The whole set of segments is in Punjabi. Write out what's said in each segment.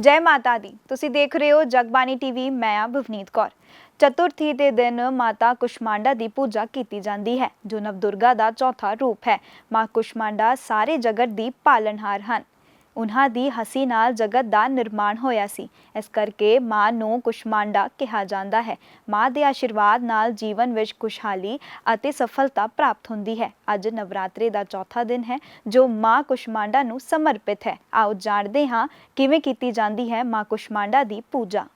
ਜੈ ਮਾਤਾ ਦੀ। ਤੁਸੀਂ ਦੇਖ ਰਹੇ ਹੋ ਜਗਬਾਣੀ ਟੀਵੀ, ਮੈਂ ਆ ਭਵਨੀਤ ਕੌਰ। ਚਤੁਰਥੀ ਦੇ ਦਿਨ ਮਾਤਾ ਕੁਸ਼ਮਾਂਡਾ ਦੀ ਪੂਜਾ ਕੀਤੀ ਜਾਂਦੀ ਹੈ, ਜੋ ਨਵਦੁਰਗਾ ਦਾ ਚੌਥਾ ਰੂਪ ਹੈ। ਮਾਂ ਕੁਸ਼ਮਾਂਡਾ ਸਾਰੇ ਜਗਤ ਦੀ ਪਾਲਣਹਾਰ ਹਨ। ਉਹਨਾਂ ਦੀ ਹਸੀ ਨਾਲ ਜਗਤ ਦਾ ਨਿਰਮਾਣ ਹੋਇਆ ਸੀ। ਇਸ ਕਰਕੇ ਮਾਂ ਨੂੰ ਕੁਸ਼ਮਾਂਡਾ ਕਿਹਾ ਜਾਂਦਾ ਹੈ। ਮਾਂ ਦੇ ਆਸ਼ੀਰਵਾਦ ਨਾਲ ਜੀਵਨ ਵਿੱਚ ਖੁਸ਼ਹਾਲੀ ਅਤੇ ਸਫਲਤਾ ਪ੍ਰਾਪਤ ਹੁੰਦੀ ਹੈ। ਅੱਜ ਨਵਰਾਤਰੀ ਦਾ ਚੌਥਾ ਦਿਨ ਹੈ, ਜੋ ਮਾਂ ਕੁਸ਼ਮਾਂਡਾ ਨੂੰ ਸਮਰਪਿਤ ਹੈ। ਆਓ ਜਾਣਦੇ ਹਾਂ ਕਿਵੇਂ ਕੀਤੀ ਜਾਂਦੀ ਹੈ ਮਾਂ ਕੁਸ਼ਮਾਂਡਾ ਦੀ ਪੂਜਾ।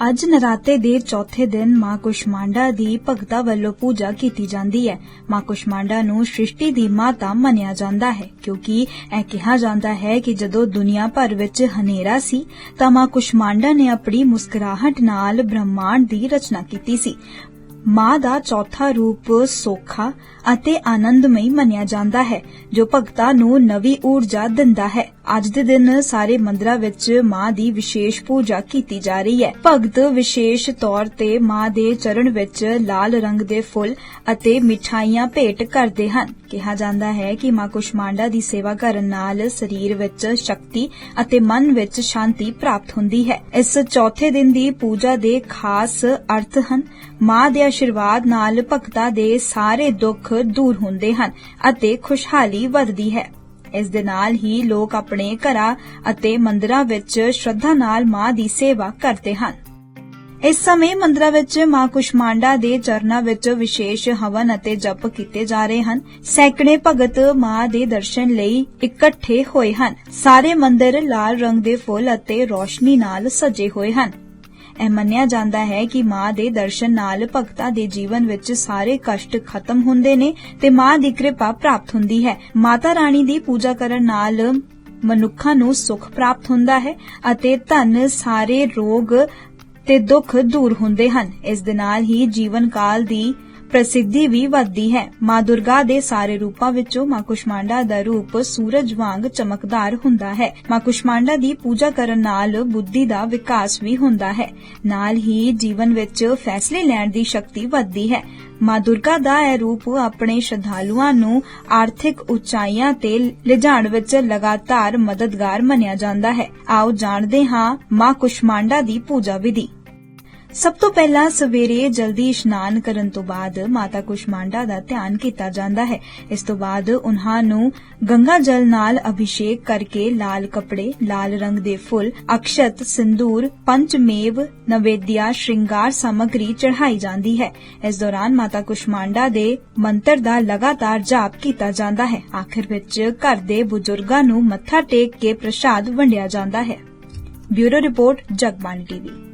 ਅੱਜ ਨਰਾਤੇ ਦੇ ਚੌਥੇ ਦਿਨ ਮਾਂ ਕੁਸ਼ਮਾਂਡਾ ਦੀ ਭਗਤਾ ਵੱਲੋਂ ਪੂਜਾ ਕੀਤੀ ਜਾਂਦੀ ਹੈ। ਮਾਂ ਕੁਸ਼ਮਾਂਡਾ ਨੂੰ ਸ੍ਰਿਸ਼ਟੀ ਦੀ ਮਾਤਾ ਮੰਨਿਆ ਜਾਂਦਾ ਹੈ, ਕਿਉਂਕਿ ਇਹ ਕਿਹਾ ਜਾਂਦਾ ਹੈ ਕਿ ਜਦੋਂ ਦੁਨੀਆ ਭਰ ਵਿੱਚ ਹਨੇਰਾ ਸੀ, ਤਾਂ ਮਾਂ ਕੁਸ਼ਮਾਂਡਾ ਨੇ ਆਪਣੀ ਮੁਸਕਰਾਹਟ ਨਾਲ ਬ੍ਰਹਮਾਂਡ ਦੀ ਰਚਨਾ ਕੀਤੀ ਸੀ। ਮਾਂ ਦਾ ਚੌਥਾ ਰੂਪ ਸੋਖਾ ਅਤੇ ਆਨੰਦਮਈ ਮੰਨਿਆ ਜਾਂਦਾ ਹੈ, ਜੋ ਭਗਤਾ ਨੂੰ ਨਵੀਂ ਊਰਜਾ ਦਿੰਦਾ ਹੈ। ਅੱਜ ਦੇ ਦਿਨ ਸਾਰੇ ਮੰਦਰਾਂ ਵਿੱਚ ਮਾਂ ਦੀ ਵਿਸ਼ੇਸ਼ ਪੂਜਾ ਕੀਤੀ ਜਾ ਰਹੀ ਹੈ। ਭਗਤ ਵਿਸ਼ੇਸ਼ ਤੌਰ ਤੇ ਮਾਂ ਦੇ ਚਰਨ ਵਿੱਚ ਲਾਲ ਰੰਗ ਦੇ ਫੁੱਲ ਅਤੇ ਮਿਠਾਈਆਂ ਭੇਟ ਕਰਦੇ ਹਨ। ਕਿਹਾ ਜਾਂਦਾ ਹੈ ਕਿ ਮਾਂ ਕੁਸ਼ਮਾਂਡਾ ਦੀ ਸੇਵਾ ਕਰਨ ਨਾਲ ਸਰੀਰ ਵਿੱਚ ਸ਼ਕਤੀ ਅਤੇ ਮਨ ਵਿੱਚ ਸ਼ਾਂਤੀ ਪ੍ਰਾਪਤ ਹੁੰਦੀ ਹੈ। ਇਸ ਚੌਥੇ ਦਿਨ ਦੀ ਪੂਜਾ ਦੇ ਖਾਸ ਅਰਥ ਹਨ, ਮਾਂ ਦੇ ਆਸ਼ੀਰਵਾਦ ਨਾਲ ਭਗਤਾਂ ਦੇ ਸਾਰੇ ਦੁੱਖ ਦੂਰ ਹੁੰਦੇ ਹਨ ਅਤੇ ਖੁਸ਼ਹਾਲੀ ਵੱਧਦੀ ਹੈ। ਇਸ ਦੇ ਨਾਲ ਹੀ ਲੋਕ ਆਪਣੇ ਘਰਾਂ ਅਤੇ ਮੰਦਰਾਂ ਵਿੱਚ ਸ਼ਰਧਾ ਨਾਲ ਮਾਂ ਦੀ ਸੇਵਾ ਕਰਦੇ ਹਨ। ਇਸ ਸਮੇਂ ਮੰਦਰਾਂ ਵਿੱਚ ਮਾਂ ਕੁਸ਼ਮਾਂਡਾ ਦੇ ਚਰਨਾਂ ਵਿੱਚ ਵਿਸ਼ੇਸ਼ ਹਵਨ ਅਤੇ ਜਪ ਕੀਤੇ ਜਾ ਰਹੇ ਹਨ। ਸੈਂਕੜੇ ਭਗਤ ਮਾਂ ਦੇ ਦਰਸ਼ਨ ਲਈ ਇਕੱਠੇ ਹੋਏ ਹਨ। ਸਾਰੇ ਮੰਦਿਰ ਲਾਲ ਰੰਗ ਦੇ ਫੁੱਲ ਅਤੇ ਰੋਸ਼ਨੀ ਨਾਲ ਸਜੇ ਹੋਏ ਹਨ। ਇਹ ਮੰਨਿਆ ਜਾਂਦਾ ਹੈ ਕਿ ਮਾਂ ਦੇ ਦਰਸ਼ਨ ਨਾਲ ਭਗਤਾਂ ਦੇ ਜੀਵਨ ਵਿੱਚ ਸਾਰੇ ਕਸ਼ਟ ਖਤਮ ਹੁੰਦੇ ਨੇ ਤੇ ਮਾਂ ਦੀ ਕਿਰਪਾ ਪ੍ਰਾਪਤ ਹੁੰਦੀ ਹੈ। ਮਾਤਾ ਰਾਣੀ ਦੀ ਪੂਜਾ ਕਰਨ ਨਾਲ ਮਨੁੱਖਾਂ ਨੂੰ ਸੁਖ ਪ੍ਰਾਪਤ ਹੁੰਦਾ ਹੈ ਅਤੇ ਧਨ, ਸਾਰੇ ਰੋਗ ਤੇ ਦੁੱਖ ਦੂਰ ਹੁੰਦੇ ਹਨ। ਇਸ ਦੇ ਨਾਲ ਹੀ ਜੀਵਨ ਕਾਲ ਦੀ ਪ੍ਰਸਿੱਧੀ ਵੀ ਵੱਧਦੀ ਹੈ। ਮਾਂ ਦੁਰਗਾ ਦੇ ਸਾਰੇ ਰੂਪਾਂ ਵਿੱਚੋਂ ਮਾਂ ਕੁਸ਼ਮਾਂਡਾ ਦਾ ਰੂਪ ਸੂਰਜ ਵਾਂਗ ਚਮਕਦਾਰ ਹੁੰਦਾ ਹੈ। ਮਾਂ ਕੁਸ਼ਮਾਂਡਾ ਦੀ ਪੂਜਾ ਕਰਨ ਨਾਲ ਬੁੱਧੀ ਦਾ ਵਿਕਾਸ ਵੀ ਹੁੰਦਾ ਹੈ। ਨਾਲ ਹੀ ਜੀਵਨ ਵਿੱਚ ਫੈਸਲੇ ਲੈਣ ਦੀ ਸ਼ਕਤੀ ਵੱਧਦੀ ਹੈ। ਮਾਂ ਦੁਰਗਾ ਦਾ ਇਹ ਰੂਪ ਆਪਣੇ ਸ਼ਰਧਾਲੂਆਂ ਨੂੰ ਆਰਥਿਕ ਉਚਾਈਆਂ ਤੇ ਲਿਜਾਣ ਵਿੱਚ ਲਗਾਤਾਰ ਮਦਦਗਾਰ ਮੰਨਿਆ ਜਾਂਦਾ ਹੈ। ਆਓ ਜਾਣਦੇ ਹਾਂ ਮਾਂ ਕੁਸ਼ਮਾਂਡਾ ਦੀ ਪੂਜਾ ਵਿਧੀ। ਸਭ ਤੋਂ ਪਹਿਲਾਂ ਸਵੇਰੇ ਜਲਦੀ ਇਸ਼ਨਾਨ ਕਰਨ ਤੋਂ ਬਾਅਦ ਮਾਤਾ ਕੁਸ਼ਮਾਂਡਾ ਦਾ ਧਿਆਨ ਕੀਤਾ ਜਾਂਦਾ ਹੈ। ਇਸ ਤੋਂ ਬਾਅਦ ਉਨ੍ਹਾਂ ਨੂੰ ਗੰਗਾ ਜਲ ਨਾਲ ਅਭਿਸ਼ੇਕ ਕਰਕੇ ਲਾਲ ਕੱਪੜੇ, ਲਾਲ ਰੰਗ ਦੇ ਫੁੱਲ, ਅਕਸ਼ਤ, ਸਿੰਦੂਰ, ਪੰਚਮੇਵ, ਨਵੇਦਿਆ ਸ਼ਿੰਗਾਰ ਸਮਗਰੀ ਚੜ੍ਹਾਈ ਜਾਂਦੀ ਹੈ। ਇਸ ਦੌਰਾਨ ਮਾਤਾ ਕੁਸ਼ਮਾਂਡਾ ਦੇ ਮੰਤਰ ਦਾ ਲਗਾਤਾਰ ਜਾਪ ਕੀਤਾ ਜਾਂਦਾ ਹੈ। ਆਖਿਰ ਵਿੱਚ ਘਰ ਦੇ ਬਜ਼ੁਰਗਾਂ ਨੂੰ ਮੱਥਾ ਟੇਕ ਕੇ ਪ੍ਰਸ਼ਾਦ ਵੰਡਿਆ ਜਾਂਦਾ ਹੈ। Bureau report, Jagbani TV.